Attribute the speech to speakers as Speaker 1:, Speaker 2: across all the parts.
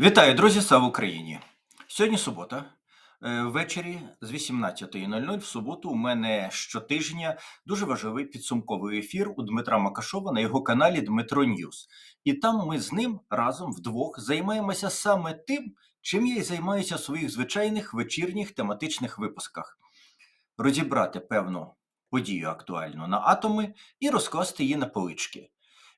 Speaker 1: Вітаю, друзі! Слава Україні! Сьогодні субота. Е, Ввечері з 18.00 в суботу у мене щотижня дуже важливий підсумковий ефір у Дмитра Макашова на його каналі Дмитро Ньюс. І там ми з ним разом вдвох займаємося саме тим, чим я і займаюся в своїх звичайних вечірніх тематичних випусках: розібрати певну подію актуальну на атоми і розкласти її на полички.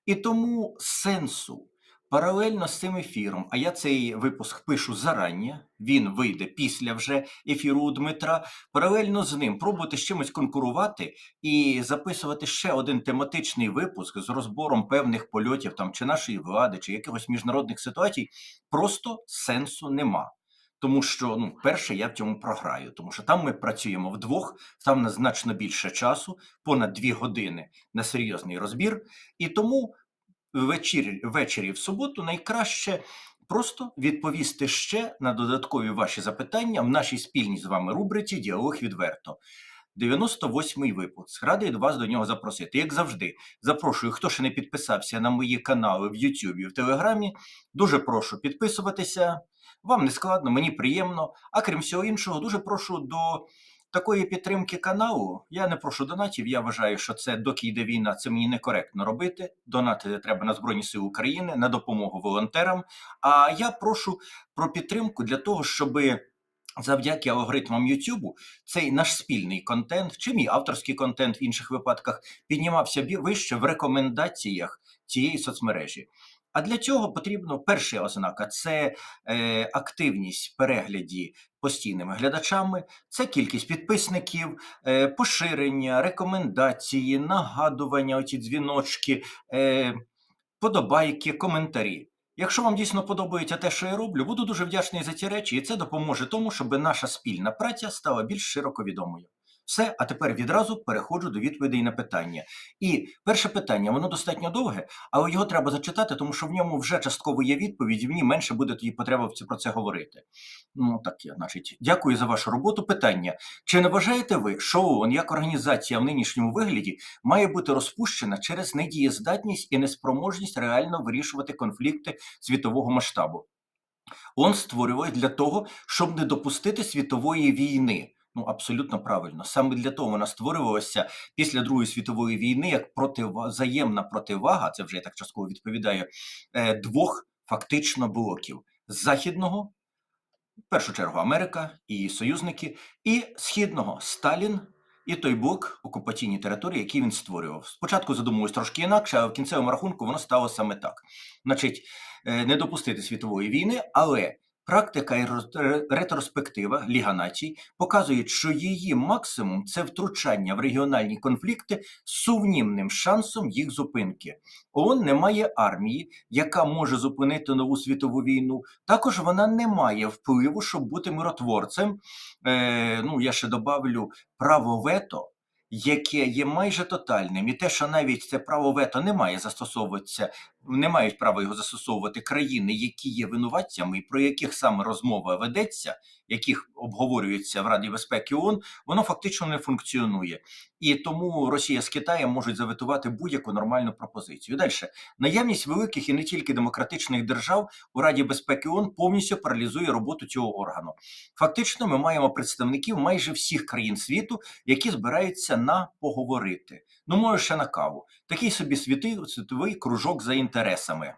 Speaker 1: І тому сенсу паралельно з цим ефіром, а я цей випуск пишу зарання, він вийде після вже ефіру у Дмитра. Паралельно з ним пробувати з чимось конкурувати і записувати ще один тематичний випуск з розбором певних польотів там чи нашої влади, чи якихось міжнародних ситуацій, просто сенсу нема. Тому що, ну, перше, я в цьому програю, тому що там ми працюємо вдвох, там на значно більше часу, понад дві години на серйозний розбір. І тому ввечері, ввечері в суботу найкраще просто відповісти ще на додаткові ваші запитання в нашій спільній з вами рубриці Діалог відверто. 98-й випуск. Радий вас до нього запросити. Як завжди, запрошую, хто ще не підписався на мої канали в YouTube, в Телеграмі. Дуже прошу підписуватися. Вам не складно, мені приємно. А крім всього іншого, дуже прошу до такої підтримки каналу. Я не прошу донатів. Я вважаю, що це доки йде війна, це мені некоректно робити. Донати треба на Збройні Сили України, на допомогу волонтерам. А я прошу про підтримку для того, щоби. Завдяки алгоритмам YouTube цей наш спільний контент, чи мій авторський контент в інших випадках піднімався вище в рекомендаціях цієї соцмережі. А для цього потрібно перша ознака це е, активність перегляді постійними глядачами, це кількість підписників, е, поширення, рекомендації, нагадування, оці дзвіночки, е, подобайки, коментарі. Якщо вам дійсно подобається те, що я роблю, буду дуже вдячний за ці речі, і це допоможе тому, щоб наша спільна праця стала більш широко відомою. Все, а тепер відразу переходжу до відповідей на питання. І перше питання, воно достатньо довге, але його треба зачитати, тому що в ньому вже частково є відповідь, і мені менше буде тоді потреба про це говорити. Ну так я, значить, дякую за вашу роботу. Питання: чи не вважаєте ви, що ООН як організація в нинішньому вигляді має бути розпущена через недієздатність і неспроможність реально вирішувати конфлікти світового масштабу? ООН створювали для того, щоб не допустити світової війни. Ну, абсолютно правильно. Саме для того вона створювалася після Другої світової війни як протива... взаємна противага, це вже я так частково відповідаю, е, двох фактично блоків: західного, в першу чергу Америка і її союзники, і східного Сталін. І той блок окупаційні території, які він створював. Спочатку задумувалось трошки інакше, а в кінцевому рахунку воно стало саме так. Значить, е, не допустити світової війни, але практика і ре- ретроспектива Ліга націй показують, що її максимум це втручання в регіональні конфлікти з сумнівним шансом їх зупинки. ООН не має армії, яка може зупинити нову світову війну. Також вона не має впливу, щоб бути миротворцем. Е, ну я ще добавлю право вето. Яке є майже тотальним, і те, що навіть це право вето не має застосовуватися, не мають права його застосовувати країни, які є винуватцями, і про яких саме розмова ведеться, яких обговорюється в Раді безпеки ООН, воно фактично не функціонує. І тому Росія з Китаєм можуть заветувати будь-яку нормальну пропозицію. Далі наявність великих і не тільки демократичних держав у Раді безпеки ООН повністю паралізує роботу цього органу. Фактично, ми маємо представників майже всіх країн світу, які збираються на поговорити. Ну, може, ще на каву. Такий собі світовий кружок за інтересами.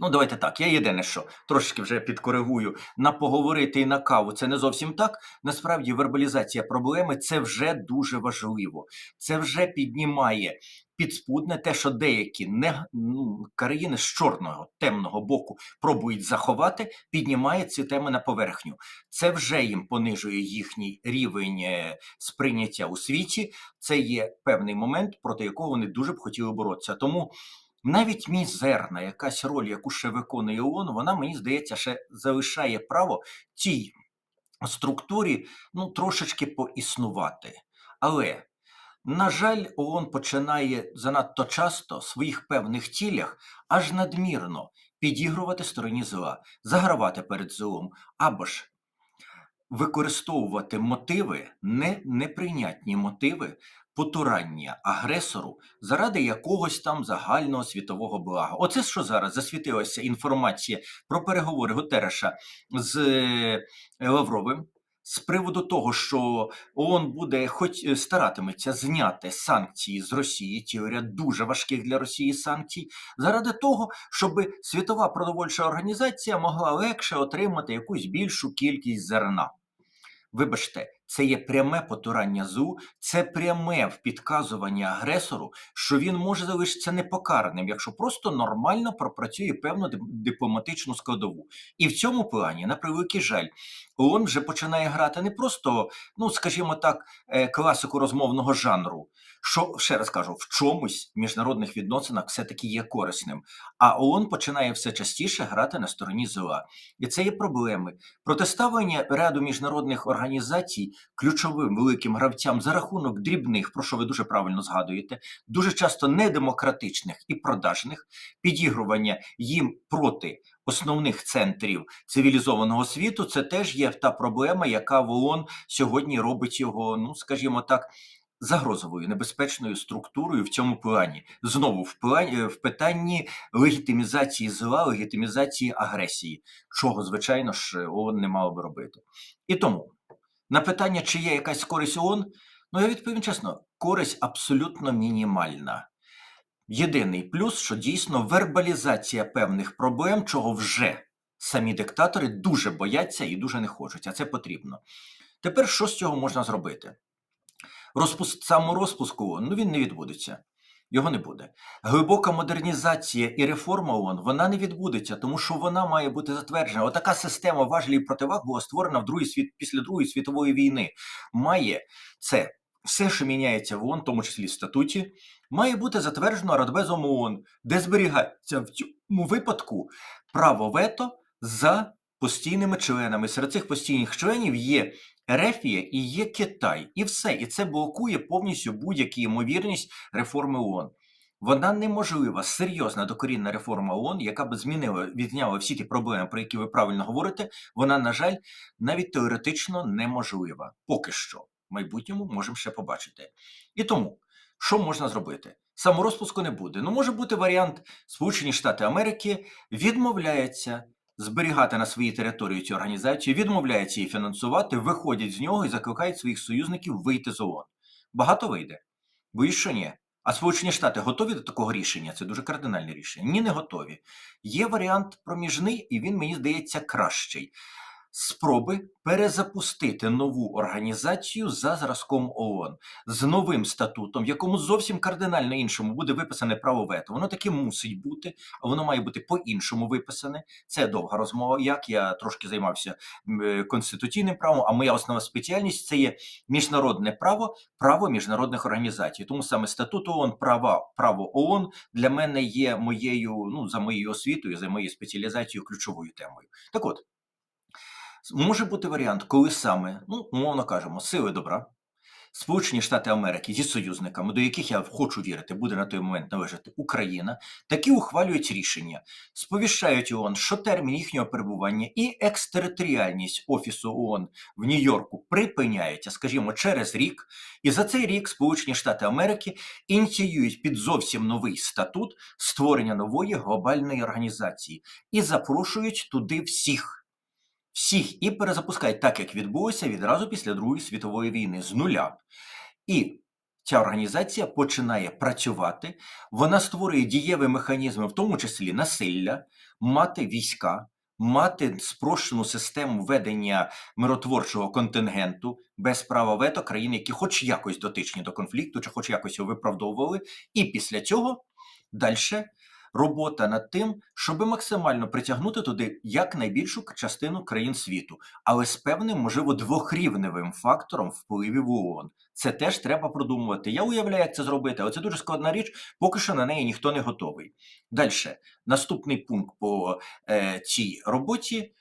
Speaker 1: Ну, давайте так. Я єдине, що трошки вже підкоригую на поговорити і на каву. Це не зовсім так. Насправді, вербалізація проблеми це вже дуже важливо. Це вже піднімає підспудне те, що деякі не ну, країни з чорного темного боку пробують заховати, піднімає ці теми на поверхню. Це вже їм понижує їхній рівень е, сприйняття у світі. Це є певний момент, проти якого вони дуже б хотіли боротися. Тому навіть мізерна якась роль, яку ще виконує ООН, вона мені здається, ще залишає право цій структурі ну трошечки поіснувати. Але на жаль, ООН починає занадто часто в своїх певних цілях аж надмірно підігрувати стороні зла, загравати перед злом або ж використовувати мотиви, не неприйнятні мотиви, потурання агресору заради якогось там загального світового блага. Оце що зараз засвітилася інформація про переговори Гутереша з е, Лавровим. З приводу того, що ООН буде, хоч е, старатиметься зняти санкції з Росії, теорія дуже важких для Росії санкцій, заради того, щоб світова продовольча організація могла легше отримати якусь більшу кількість зерна. Вибачте, це є пряме потурання ЗУ, це пряме підказування агресору, що він може залишитися непокараним, якщо просто нормально пропрацює певну дипломатичну складову. І в цьому плані, на превеликий жаль, ООН вже починає грати не просто, ну скажімо так, е, класику розмовного жанру. Що ще раз кажу, в чомусь в міжнародних відносинах все-таки є корисним. А ООН починає все частіше грати на стороні зла. І це є проблеми. Протиставлення ряду міжнародних організацій ключовим великим гравцям за рахунок дрібних, про що ви дуже правильно згадуєте, дуже часто недемократичних і продажних, підігрування їм проти основних центрів цивілізованого світу, це теж є та проблема, яка в ООН сьогодні робить його, ну скажімо так. Загрозовою небезпечною структурою в цьому плані знову в плані в питанні легітимізації зла, легітимізації агресії, чого звичайно ж ООН не мало би робити. І тому на питання, чи є якась користь ООН, ну я відповім чесно, користь абсолютно мінімальна. Єдиний плюс, що дійсно вербалізація певних проблем, чого вже самі диктатори дуже бояться і дуже не хочуть, а це потрібно. Тепер що з цього можна зробити? Розпуск саморозпуску ну він не відбудеться. Його не буде. Глибока модернізація і реформа ООН, вона не відбудеться, тому що вона має бути затверджена. Отака система важелів і противаг була створена в другій світ після Другої світової війни. Має це все, що міняється в ООН, в тому числі в статуті, має бути затверджено Радбезом ООН, де зберігається в цьому випадку право вето за постійними членами. Серед цих постійних членів є Ерефія і є Китай, і все. І це блокує повністю будь-яку ймовірність реформи ООН. Вона неможлива, серйозна докорінна реформа ООН, яка б змінила, відняла всі ті проблеми, про які ви правильно говорите. Вона, на жаль, навіть теоретично неможлива. Поки що. В майбутньому можемо ще побачити. І тому, що можна зробити? Саморозпуску не буде. Ну, може бути варіант Сполучені Штати Америки відмовляються зберігати на своїй території цю організацію, відмовляються її фінансувати, виходять з нього і закликають своїх союзників вийти з ООН. Багато вийде. Боюсь, що ні. А Сполучені Штати готові до такого рішення? Це дуже кардинальне рішення. Ні, не готові. Є варіант проміжний, і він мені здається кращий. Спроби перезапустити нову організацію за зразком ООН з новим статутом, якому зовсім кардинально іншому буде виписане право вето. Воно таки мусить бути, а воно має бути по-іншому виписане. Це довга розмова. Як я трошки займався е, конституційним правом, а моя основна спеціальність це є міжнародне право, право міжнародних організацій. Тому саме статут ООН, права, право ООН для мене є моєю, ну за моєю освітою, за моєю спеціалізацією ключовою темою. Так от. Може бути варіант, коли саме, ну, умовно кажемо, сили добра, Сполучені Штати Америки зі союзниками, до яких я хочу вірити, буде на той момент належати Україна, такі ухвалюють рішення, сповіщають ООН, що термін їхнього перебування і екстериторіальність Офісу ООН в Нью-Йорку припиняється, скажімо, через рік. І за цей рік Сполучені Штати Америки ініціюють під зовсім новий статут створення нової глобальної організації і запрошують туди всіх всіх і перезапускають так, як відбулося відразу після Другої світової війни з нуля. І ця організація починає працювати, вона створює дієві механізми, в тому числі насилля, мати війська, мати спрощену систему ведення миротворчого контингенту без права вето країн, які хоч якось дотичні до конфлікту, чи хоч якось його виправдовували, і після цього далі робота над тим, щоб максимально притягнути туди якнайбільшу частину країн світу, але з певним, можливо, двохрівневим фактором впливів ООН. Це теж треба продумувати. Я уявляю, як це зробити, але це дуже складна річ, поки що на неї ніхто не готовий. Далі, наступний пункт по е, цій роботі.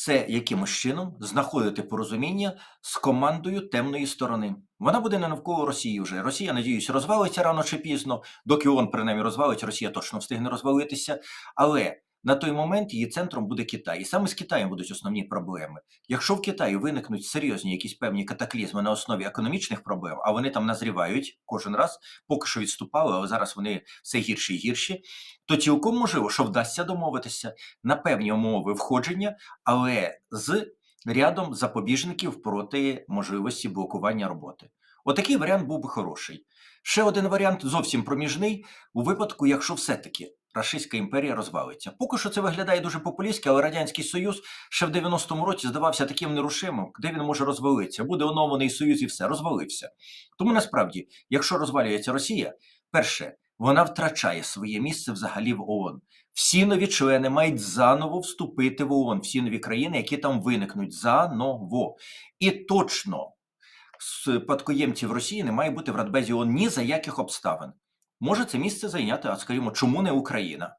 Speaker 1: Це якимось чином знаходити порозуміння з командою темної сторони. Вона буде не навколо Росії вже. Росія, надіюсь, розвалиться рано чи пізно. Доки ООН принаймні розвалить, Росія точно встигне розвалитися. Але на той момент її центром буде Китай. І саме з Китаєм будуть основні проблеми. Якщо в Китаї виникнуть серйозні якісь певні катаклізми на основі економічних проблем, а вони там назрівають кожен раз, поки що відступали, але зараз вони все гірші і гірші, то цілком можливо, що вдасться домовитися на певні умови входження, але з рядом запобіжників проти можливості блокування роботи. Отакий варіант був би хороший. Ще один варіант зовсім проміжний у випадку, якщо все-таки Рашистська імперія розвалиться. Поки що це виглядає дуже популістськи, але Радянський Союз ще в 90-му році здавався таким нерушимим, де він може розвалитися. Буде оновлений Союз і все, розвалився. Тому насправді, якщо розвалюється Росія, перше, вона втрачає своє місце взагалі в ООН. Всі нові члени мають заново вступити в ООН, всі нові країни, які там виникнуть заново. І точно спадкоємців Росії не має бути в Радбезі ООН ні за яких обставин. Може це місце зайняти, а скажімо, чому не Україна?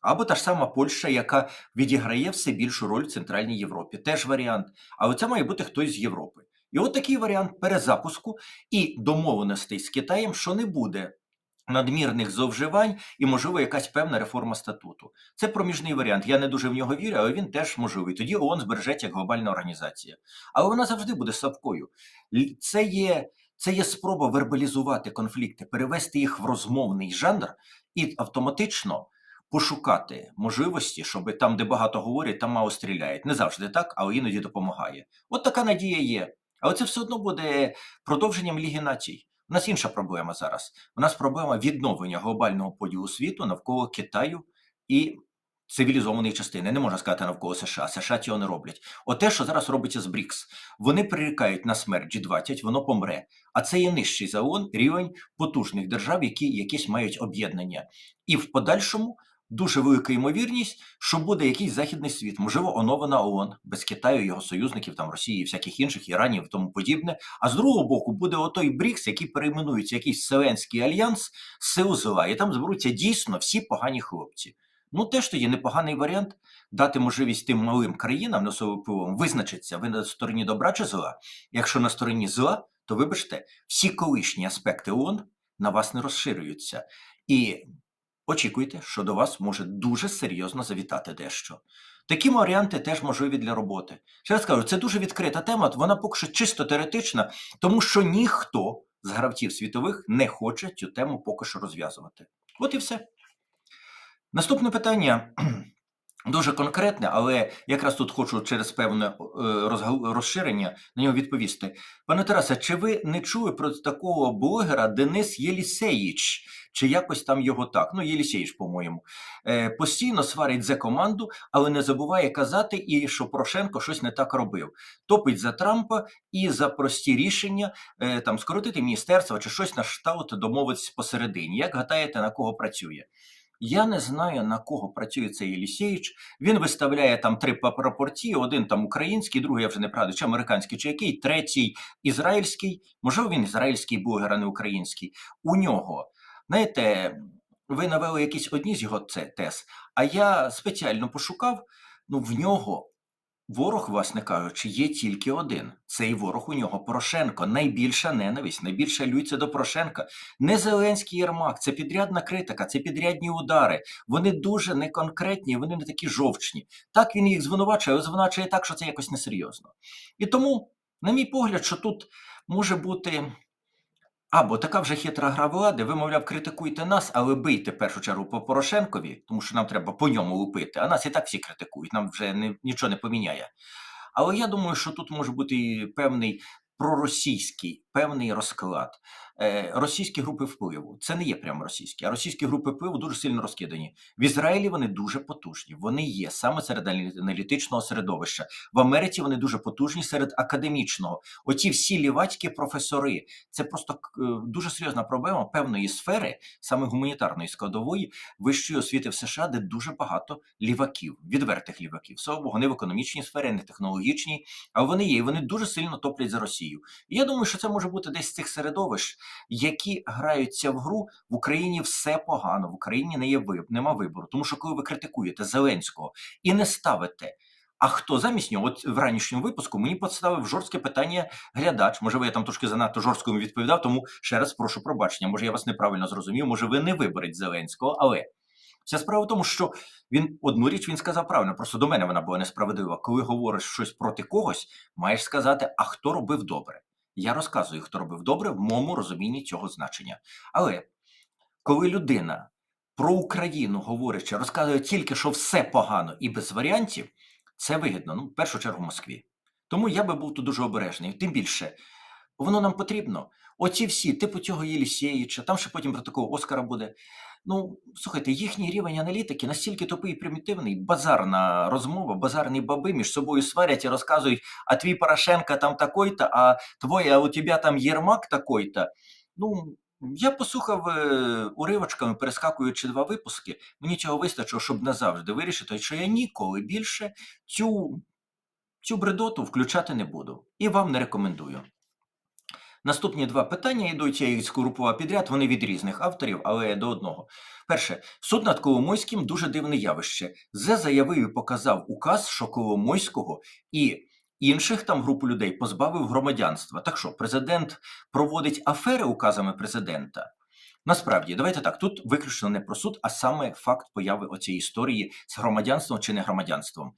Speaker 1: Або та ж сама Польща, яка відіграє все більшу роль в Центральній Європі. Теж варіант. Але це має бути хтось з Європи. І от такий варіант перезапуску і домовленостей з Китаєм, що не буде надмірних зловживань і, можливо, якась певна реформа статуту. Це проміжний варіант. Я не дуже в нього вірю, але він теж можливий. Тоді ООН збережеться як глобальна організація. Але вона завжди буде слабкою. Це є, це є спроба вербалізувати конфлікти, перевести їх в розмовний жанр і автоматично. Пошукати можливості, щоб там, де багато говорять, там мало стріляють. Не завжди так, але іноді допомагає. От така надія є. Але це все одно буде продовженням Ліги націй. У нас інша проблема зараз. У нас проблема відновлення глобального поділу світу навколо Китаю і цивілізованої частини. Не можна сказати навколо США. США цього не роблять. Оте, що зараз робиться з БРІКС, вони прирікають на смерть G20, воно помре. А це є нижчий за ООН рівень потужних держав, які якісь мають об'єднання. І в подальшому дуже велика ймовірність, що буде якийсь західний світ, можливо, оновлена ООН без Китаю, його союзників, там Росії і всяких інших, Іранів тому подібне. А з другого боку буде отой БРІКС, який перейменується якийсь Вселенський альянс сил зла, і там зберуться дійсно всі погані хлопці. Ну, теж тоді непоганий варіант дати можливість тим малим країнам носовим впливом визначитися, ви на стороні добра чи зла. Якщо на стороні зла, то вибачте, всі колишні аспекти ООН на вас не розширюються. І очікуйте, що до вас може дуже серйозно завітати дещо. Такі варіанти теж можливі для роботи. Ще раз кажу, це дуже відкрита тема, вона поки що чисто теоретична, тому що ніхто з гравців світових не хоче цю тему поки що розв'язувати. От і все. Наступне питання дуже конкретне, але якраз тут хочу через певне е, розширення на нього відповісти. Пане Тарасе, чи ви не чули про такого блогера Денис Єлісеїч? Чи якось там його так? Ну, Єлісеїч, по-моєму. Е, постійно сварить за команду, але не забуває казати, і що Порошенко щось не так робив. Топить за Трампа і за прості рішення е, там скоротити міністерство чи щось на штат домовитись посередині. Як гадаєте, на кого працює? Я не знаю, на кого працює цей Єлісєвич. Він виставляє там три прапорці: один там український, другий я вже не правда, чи американський, чи який, третій ізраїльський. Можливо, він ізраїльський блогер, а не український. У нього, знаєте, ви навели якісь одні з його тез, а я спеціально пошукав. Ну, в нього ворог, власне кажучи, є тільки один. Цей ворог у нього Порошенко. Найбільша ненависть, найбільша лють до Порошенка. Не Зеленський Єрмак, це підрядна критика, це підрядні удари. Вони дуже неконкретні, вони не такі жовчні. Так він їх звинувачує, але звинувачує так, що це якось несерйозно. І тому, на мій погляд, що тут може бути. Або така вже хитра гра влади, ви, мовляв, критикуйте нас, але бийте в першу чергу по Порошенкові, тому що нам треба по ньому лупити, а нас і так всі критикують, нам вже не, нічого не поміняє. Але я думаю, що тут може бути певний проросійський, певний розклад. Е, російські групи впливу. Це не є прямо російські, а російські групи впливу дуже сильно розкидані. В Ізраїлі вони дуже потужні. Вони є саме серед алі- аналітичного середовища. В Америці вони дуже потужні серед академічного. Оті всі лівацькі професори. Це просто е, дуже серйозна проблема певної сфери, саме гуманітарної складової вищої освіти в США, де дуже багато ліваків, відвертих ліваків. Слава Богу, не в економічній сфері, не технологічній, а вони є. І вони дуже сильно топлять за Росію. І я думаю, що це може бути десь з цих середовищ, які граються в гру в Україні все погано. В Україні не є виб, нема вибору. Тому що коли ви критикуєте Зеленського і не ставите. А хто замість нього? От в ранішньому випуску мені поставив жорстке питання глядач. Може, ви я там трошки занадто жорстко відповідав, тому ще раз прошу пробачення. Може, я вас неправильно зрозумів. Може, ви не виберете Зеленського, але Вся справа в тому, що він одну річ він сказав правильно, просто до мене вона була несправедлива. Коли говориш щось проти когось, маєш сказати, а хто робив добре. Я розказую, хто робив добре в моєму розумінні цього значення. Але коли людина про Україну говорячи, розказує тільки, що все погано і без варіантів, це вигідно, ну, в першу чергу в Москві. Тому я би був тут дуже обережний. Тим більше, воно нам потрібно. Оці всі, типу цього Єлісєєвича, там ще потім про такого Оскара буде. Ну, слухайте, їхній рівень аналітики настільки тупий і примітивний, базарна розмова, базарні баби між собою сварять і розказують, а твій Порошенко там такой-то, а твой, а у тебе там Єрмак такой-то. Ну, я послухав е, уривочками, перескакуючи два випуски. Мені цього вистачило, щоб назавжди вирішити, що я ніколи більше цю, цю бредоту включати не буду. І вам не рекомендую. Наступні два питання йдуть, я їх скорупував підряд, вони від різних авторів, але до одного. Перше, суд над Коломойським дуже дивне явище. Зе заявив і показав указ, що Коломойського і інших там групу людей позбавив громадянства. Так що, президент проводить афери указами президента? Насправді, давайте так, тут виключно не про суд, а саме факт появи оцієї історії з громадянством чи не громадянством.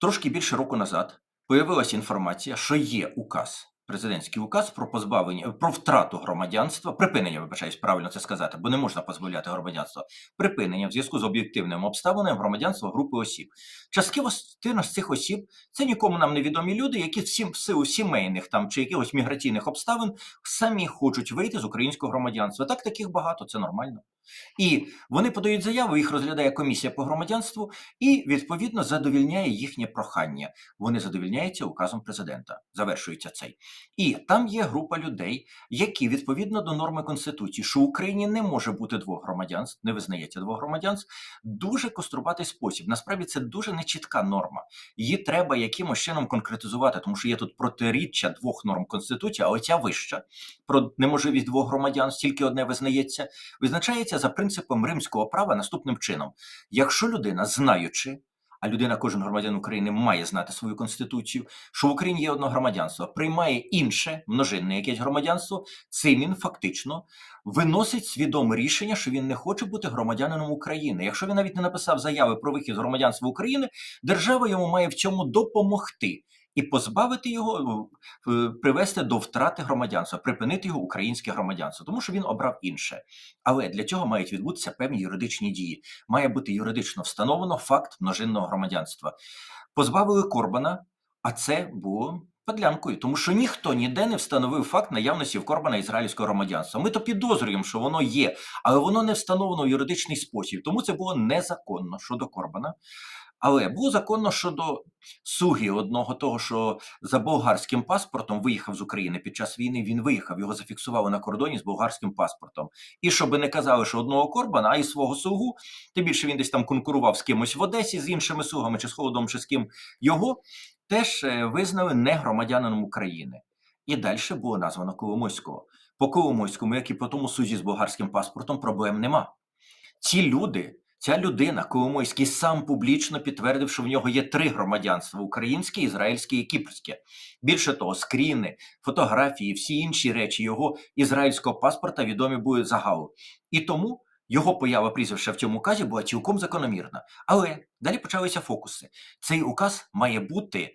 Speaker 1: Трошки більше року назад появилася інформація, що є указ, президентський указ про позбавлення про втрату громадянства, припинення, вибачаюсь, правильно це сказати, бо не можна позбавляти громадянства, припинення в зв'язку з об'єктивними обставинами громадянства групи осіб. Частина з цих осіб це нікому нам невідомі люди, які всім в силу сімейних там чи якихось міграційних обставин самі хочуть вийти з українського громадянства. Так таких багато, це нормально. І вони подають заяву, їх розглядає комісія по громадянству і відповідно задовільняє їхнє прохання. Вони задовільняються указом президента. Завершується цей. І там є група людей, які відповідно до норми конституції, що в Україні не може бути двох громадянств, не визнається двох громадянств, дуже кострубатий спосіб. Насправді це дуже нечітка норма. Її треба якимось чином конкретизувати, тому що є тут протиріччя двох норм конституції, а оця вища про неможливість двох громадянств, тільки одне визнається, визначається за принципом римського права наступним чином: якщо людина, знаючи, а людина, кожен громадян України має знати свою конституцію, що в Україні є одне громадянство, приймає інше множинне якесь громадянство, цим він фактично виносить свідоме рішення, що він не хоче бути громадянином України. Якщо він навіть не написав заяви про вихід громадянства України, держава йому має в цьому допомогти і позбавити його, е, привести до втрати громадянства, припинити його українське громадянство, тому що він обрав інше. Але для цього мають відбутися певні юридичні дії. Має бути юридично встановлено факт множинного громадянства. Позбавили Корбана, а це було. Подлянкою, тому що ніхто ніде не встановив факт наявності в Корбана ізраїльського громадянства. Ми то підозрюємо, що воно є, але воно не встановлено в юридичний спосіб. Тому це було незаконно щодо Корбана. Але було законно щодо сугі одного того, що за болгарським паспортом виїхав з України під час війни. Він виїхав, його зафіксували на кордоні з болгарським паспортом. І щоб не казали, що одного Корбана, а й свого сугу, тим більше він десь там конкурував з кимось в Одесі з іншими сугами, чи з холодом, чи з ким його теж е, визнали не громадянином України. І далі було названо Коломойського. По Коломойському, як і по тому сузі з болгарським паспортом, проблем нема. Ці люди. Ця людина, Коломойський, сам публічно підтвердив, що в нього є три громадянства: українське, ізраїльське і кіпрське. Більше того, скріни, фотографії, всі інші речі його ізраїльського паспорта відомі були загалу. І тому його поява прізвища в цьому указі була цілком закономірна. Але далі почалися фокуси. Цей указ має бути.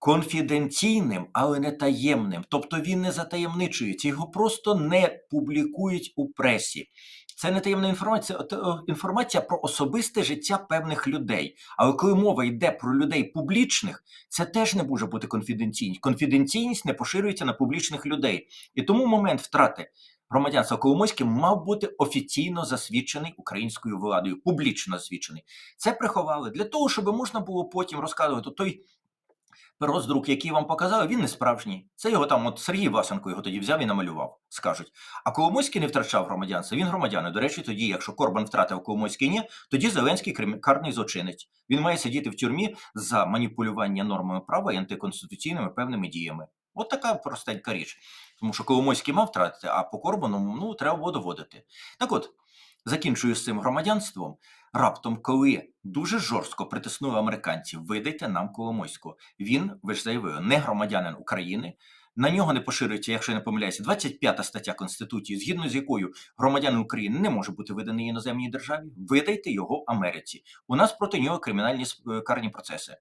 Speaker 1: Конфіденційним, але не таємним, тобто він не затаємничується, його просто не публікують у пресі. Це не таємна інформація, інформація про особисте життя певних людей. Але коли мова йде про людей публічних, це теж не може бути конфіденційність. Конфіденційність не поширюється на публічних людей. І тому момент втрати громадянства Коломойським мав бути офіційно засвідчений українською владою, публічно засвідчений. Це приховали для того, щоб можна було потім розказувати той роздрук, який вам показали, він не справжній. Це його там, от Сергій Васенко його тоді взяв і намалював, скажуть. А Коломойський не втрачав громадянство, він громадянин. До речі, тоді, якщо Корбан втратив Коломойський ні, тоді Зеленський карний злочинець. Він має сидіти в тюрмі за маніпулювання нормами права і антиконституційними певними діями. От така простенька річ. Тому що Коломойський мав втратити, а по Корбану ну, треба було доводити. Так от, закінчую з цим громадянством. Раптом, коли дуже жорстко притиснули американців, видайте нам Коломойського. Він, ви ж заявили, не громадянин України. На нього не поширюється, якщо я не помиляюся, 25 стаття Конституції, згідно з якою громадянин України не може бути виданий іноземній державі. Видайте його Америці. У нас проти нього кримінальні сп- карні процеси.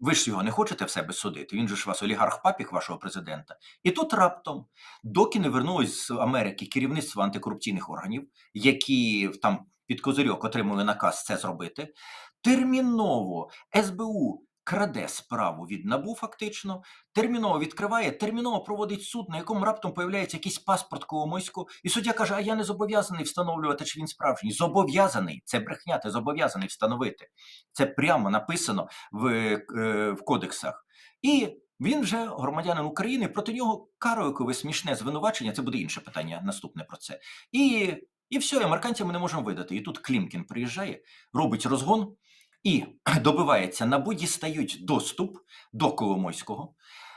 Speaker 1: Ви ж його не хочете в себе судити. Він же ж вас олігарх папік вашого президента. І тут раптом, доки не вернулось з Америки керівництво антикорупційних органів, які там під козирьок отримали наказ це зробити, терміново СБУ краде справу від НАБУ, фактично, терміново відкриває, терміново проводить суд, на якому раптом появляється якийсь паспорт Коломойського, і суддя каже: А я не зобов'язаний встановлювати, чи він справжній. Зобов'язаний це брехня, ти зобов'язаний встановити. Це прямо написано в, е, в кодексах. І він вже громадянин України, проти нього карою смішне звинувачення. Це буде інше питання, наступне про це. І, і все, і американцям ми не можемо видати. І тут Клімкін приїжджає, робить розгон і добивається набу, дістають доступ до Коломойського.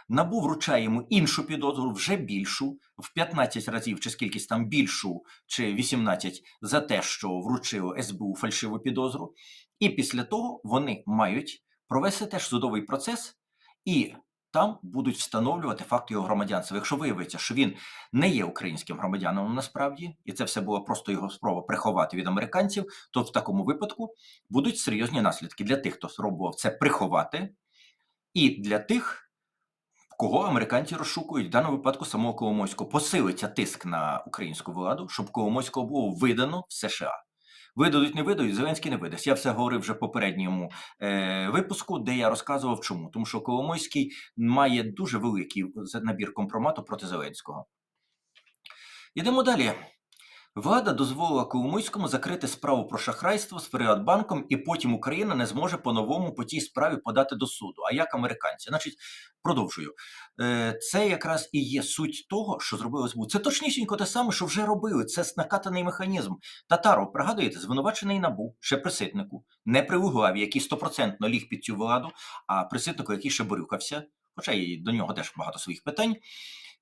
Speaker 1: Набу вручає йому іншу підозру, вже більшу, в 15 разів, чи скількись там більшу, чи 18, за те, що вручило СБУ фальшиву підозру. І після того вони мають провести теж судовий процес, і там будуть встановлювати факт його громадянства. Якщо виявиться, що він не є українським громадянином насправді, і це все була просто його спроба приховати від американців, то в такому випадку будуть серйозні наслідки для тих, хто спробував це приховати, і для тих, кого американці розшукують в даному випадку самого Коломойського. Посилиться тиск на українську владу, щоб Коломойського було видано в США. Видадуть, не видадуть, Зеленський не видасть. Я все говорив вже в попередньому е, випуску, де я розказував, чому. Тому що Коломойський має дуже великий набір компромату проти Зеленського. Йдемо далі. Влада дозволила Коломойському закрити справу про шахрайство з Приватбанком, і потім Україна не зможе по-новому по тій справі подати до суду. А як американці? Значить, продовжую. Е, Це якраз і є суть того, що зробили СБУ. Це точнісінько те саме, що вже робили. Це накатаний механізм. Татаров, пригадуєте, звинувачений набу, ще приситнику, не при Углаві, який стопроцентно ліг під цю владу, а приситнику, який ще борюкався, хоча і до нього теж багато своїх питань.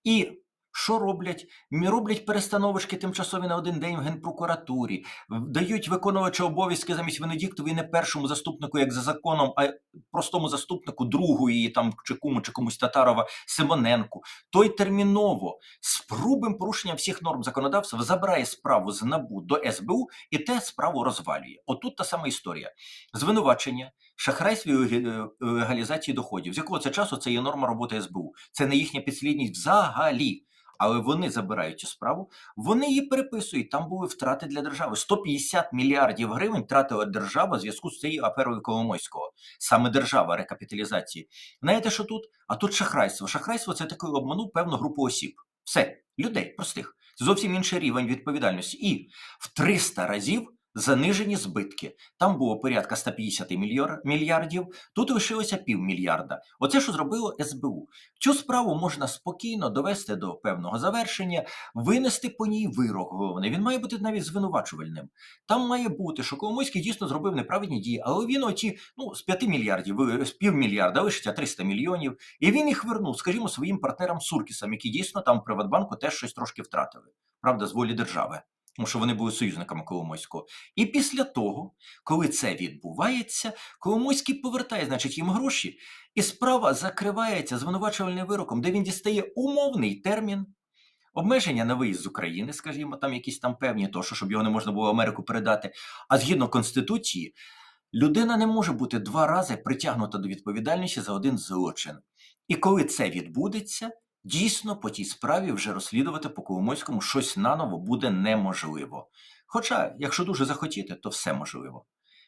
Speaker 1: І що роблять? Роблять перестановочки тимчасові на один день в генпрокуратурі, дають виконувача обов'язки замість Венедіктові не першому заступнику, як за законом, а простому заступнику другої там чи кому, чи комусь Татарова Симоненку. Той терміново з грубим порушенням всіх норм законодавства забирає справу з НАБУ до СБУ і те справу розвалює. Отут та сама історія. Звинувачення, шахрайстві е, легалізації доходів. З якого це часу це є норма роботи СБУ. Це не їхня підслідність взагалі. Але вони забирають цю справу, вони її переписують. Там були втрати для держави. 150 мільярдів гривень втратила держава в зв'язку з цією аферою Коломойського. Саме держава рекапіталізації. Знаєте, що тут? А тут шахрайство. Шахрайство це такий обманув певну групу осіб. Все, людей простих. Зовсім інший рівень відповідальності. І в 300 разів занижені збитки. Там було порядка 150 мільйор- мільярдів, тут лишилося півмільярда. Оце що зробило СБУ. Цю справу можна спокійно довести до певного завершення, винести по ній вирок головний. Він має бути навіть звинувачувальним. Там має бути, що Коломойський дійсно зробив неправильні дії, але він оті ну, з 5 мільярдів, з півмільярда лишиться 300 мільйонів, і він їх вернув, скажімо, своїм партнерам Суркісам, які дійсно там в Приватбанку теж щось трошки втратили. Правда, з волі держави. Тому що вони були союзниками Коломойського. І після того, коли це відбувається, Коломойський повертає, значить, їм гроші, і справа закривається звинувачувальним вироком, де він дістає умовний термін. Обмеження на виїзд з України, скажімо, там якісь там певні, то що щоб його не можна було в Америку передати. А згідно Конституції, людина не може бути два рази притягнута до відповідальності за один злочин. І коли це відбудеться, дійсно по тій справі вже розслідувати по Коломойському щось наново буде неможливо. Хоча, якщо дуже захотіти, то все можливо.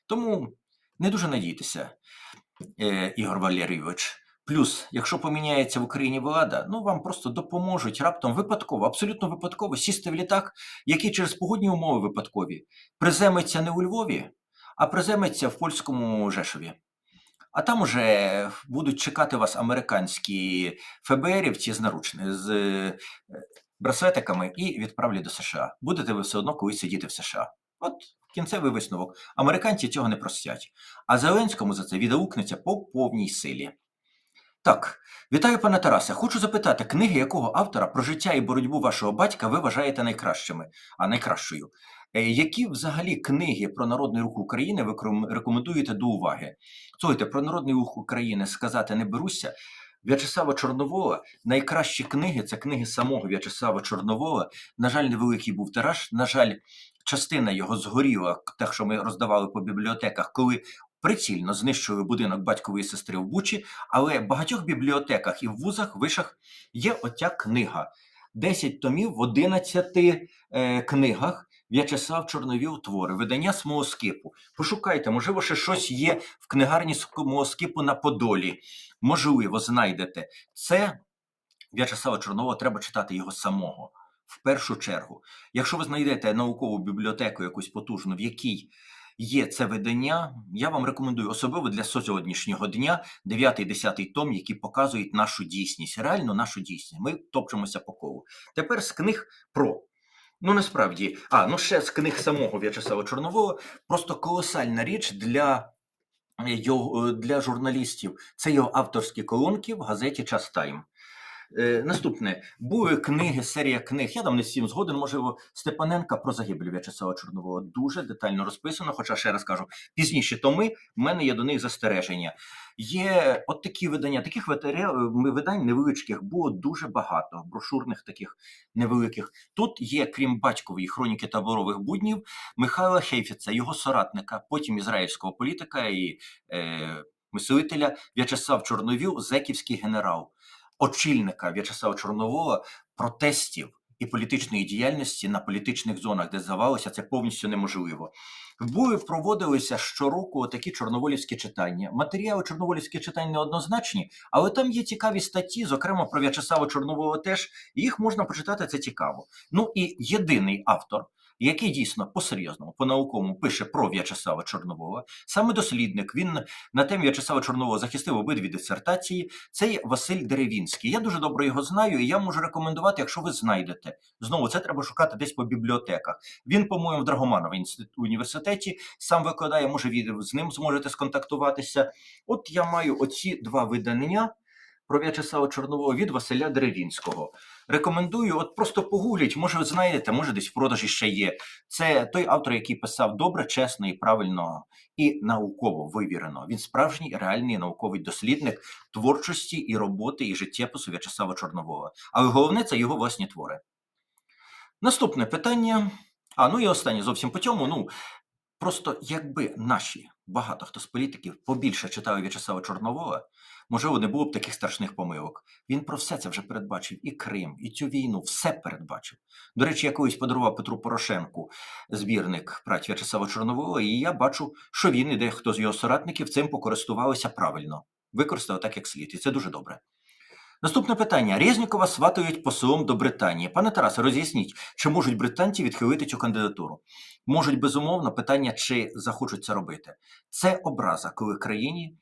Speaker 1: Тому не дуже надійтеся, е, Ігор Валерійович. Плюс, якщо поміняється в Україні влада, ну вам просто допоможуть раптом випадково, абсолютно випадково сісти в літак, який через погодні умови випадкові приземиться не у Львові, а приземиться в польському Жешові. А там уже будуть чекати вас американські ФБРівці з наручними з е, браслетиками і відправлять до США. Будете ви все одно колись сидіти в США. От кінцевий висновок. Американці цього не простять. А Зеленському за це відгукнеться по повній силі. Так, вітаю, пане Тарасе. Хочу запитати, книги якого автора про життя і боротьбу вашого батька ви вважаєте найкращими, а найкращою? Е, Які взагалі книги про народний рух України ви кром- рекомендуєте до уваги? Слухайте, про народний рух України сказати не беруся. В'ячеслава Чорновола найкращі книги це книги самого В'ячеслава Чорновола. На жаль, невеликий був тираж. На жаль, частина його згоріла, так що ми роздавали по бібліотеках, коли прицільно знищили будинок батькової сестри в Бучі. Але в багатьох бібліотеках і в вузах, вишах є оця книга. 10 томів в 11 е, книгах. В'ячеслав Чорновіл твори, видання смолоскипу. Пошукайте, можливо, ще щось є в книгарні смолоскипу на Подолі. Можливо, знайдете. Це В'ячеслава Чорнового треба читати його самого. В першу чергу. Якщо ви знайдете наукову бібліотеку якусь потужну, в якій є це видання, я вам рекомендую, особливо для сьогоднішнього дня, 9-10 том, які показують нашу дійсність, реально нашу дійсність. Ми топчемося по колу. Тепер з книг про. Ну насправді, а ну ще з книг самого В'ячеслава Чорнового просто колосальна річ для, е, е, для журналістів. Це його авторські колонки в газеті Час Тайм. Е, наступне були книги, серія книг. Я там не всім згоден. Можливо, Степаненка про загибель В'ячеслава Чорнового дуже детально розписано. Хоча ще раз кажу, пізніші томи в мене є до них застереження. Є от такі видання, таких видань невеличких було дуже багато, брошурних таких невеликих. Тут є, крім батькової хроніки таборових буднів, Михайла Хейфіца, його соратника, потім ізраїльського політика і е, мислителя В'ячеслав Чорновіл, зеківський генерал, очільника В'ячеслава Чорнового протестів і політичної діяльності на політичних зонах, де здавалося, це повністю неможливо. В Буї проводилися щороку такі чорноволівські читання. Матеріали чорноволівських читань неоднозначні, але там є цікаві статті, зокрема про В'ячеслава Чорнового теж. Їх можна почитати, це цікаво. Ну і єдиний автор, який дійсно по-серйозному, по-науковому пише про В'ячеслава Чорнового, саме дослідник. Він на темі В'ячеслава Чорнового захистив обидві дисертації. Це Василь Деревінський. Я дуже добре його знаю, і я можу рекомендувати, якщо ви знайдете. Знову це треба шукати десь по бібліотеках. Він, по-моєму, в Драгоманові інститу- університеті сам викладає, може, з ним зможете сконтактуватися. От я маю оці два видання про В'ячеслава Чорнового від Василя Деревінського. Рекомендую, от просто погугліть, може, ви знаєте, може, десь в продажі ще є. Це той автор, який писав добре, чесно і правильно і науково вивірено. Він справжній реальний науковий дослідник творчості і роботи і життєпису В'ячеслава Чорнового. Але головне це його власні твори. Наступне питання. А ну і останнє зовсім по цьому. Ну просто якби наші багато хто з політиків побільше читали В'ячеслава Чорнового, можливо, не було б таких страшних помилок. Він про все це вже передбачив: і Крим, і цю війну, все передбачив. До речі, я подарував Петру Порошенку збірник праць В'ячеслава Чорнового, і я бачу, що він і дехто з його соратників цим покористувалися правильно, використали так, як слід, і це дуже добре. Наступне питання. Резнікова сватають послом до Британії. Пане Тарасе, роз'ясніть, чи можуть британці відхилити цю кандидатуру? Можуть, безумовно, питання, чи захочуть це робити. Це образа, коли країні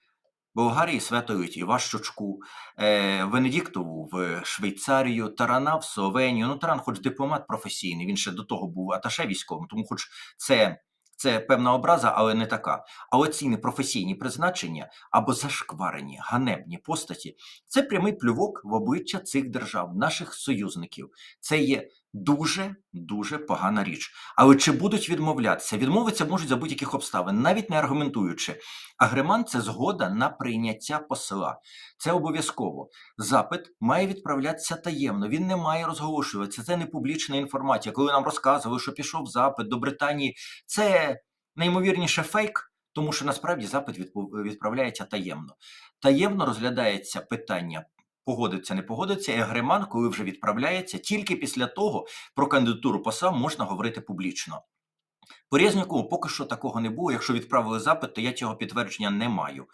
Speaker 1: Болгарії святують Івашчучку, е, Венедіктову в Швейцарію, Тарана в Словенію. Ну, Таран, хоч дипломат професійний, він ще до того був аташе військовим, тому хоч це. Це певна образа, але не така. Але ці непрофесійні призначення або зашкварені, ганебні постаті це прямий плювок в обличчя цих держав, наших союзників. Це є дуже дуже погана річ. Але чи будуть відмовлятися? Відмовитися можуть за будь-яких обставин, навіть не аргументуючи. Агреман це згода на прийняття посла. Це обов'язково. Запит має відправлятися таємно. Він не має розголошуватися. Це не публічна інформація. Коли нам розказували, що пішов запит до Британії, це найімовірніше фейк. Тому що насправді запит відправляється таємно. Таємно розглядається питання погодиться, не погодиться, і агреман, коли вже відправляється, тільки після того про кандидатуру посла можна говорити публічно. По Резнікову поки що такого не було. Якщо відправили запит, то я цього підтвердження не маю.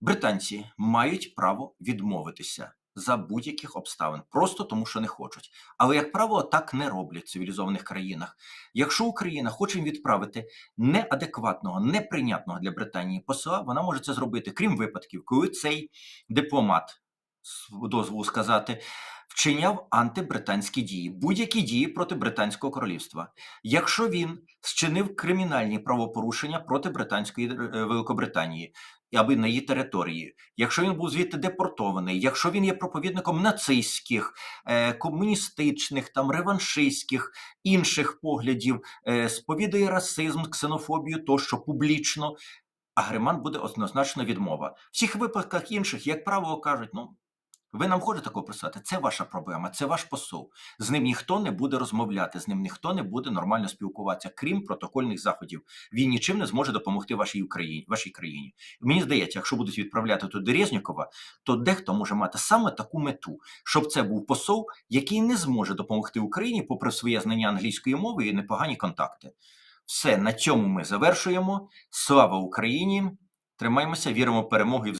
Speaker 1: Британці мають право відмовитися за будь-яких обставин, просто тому що не хочуть. Але, як правило, так не роблять в цивілізованих країнах. Якщо Україна хоче відправити неадекватного, неприйнятного для Британії посла, вона може це зробити, крім випадків, коли цей дипломат дозволу сказати, вчиняв антибританські дії, будь-які дії проти Британського королівства. Якщо він зчинив кримінальні правопорушення проти Британської е, Великобританії аби на її території, якщо він був звідти депортований, якщо він є проповідником нацистських, е, комуністичних, там реваншистських інших поглядів, е, сповідує расизм, ксенофобію, тощо публічно, агремант буде однозначно відмова. В всіх випадках інших, як правило, кажуть, ну. Ви нам хочете такого писати? Це ваша проблема, це ваш посол. З ним ніхто не буде розмовляти, з ним ніхто не буде нормально спілкуватися, крім протокольних заходів. Він нічим не зможе допомогти вашій Україні, вашій країні. Мені здається, якщо будуть відправляти туди Резнікова, то дехто може мати саме таку мету, щоб це був посол, який не зможе допомогти Україні, попри своє знання англійської мови і непогані контакти. Все на цьому ми завершуємо. Слава Україні! Тримаємося, віримо в перемогу і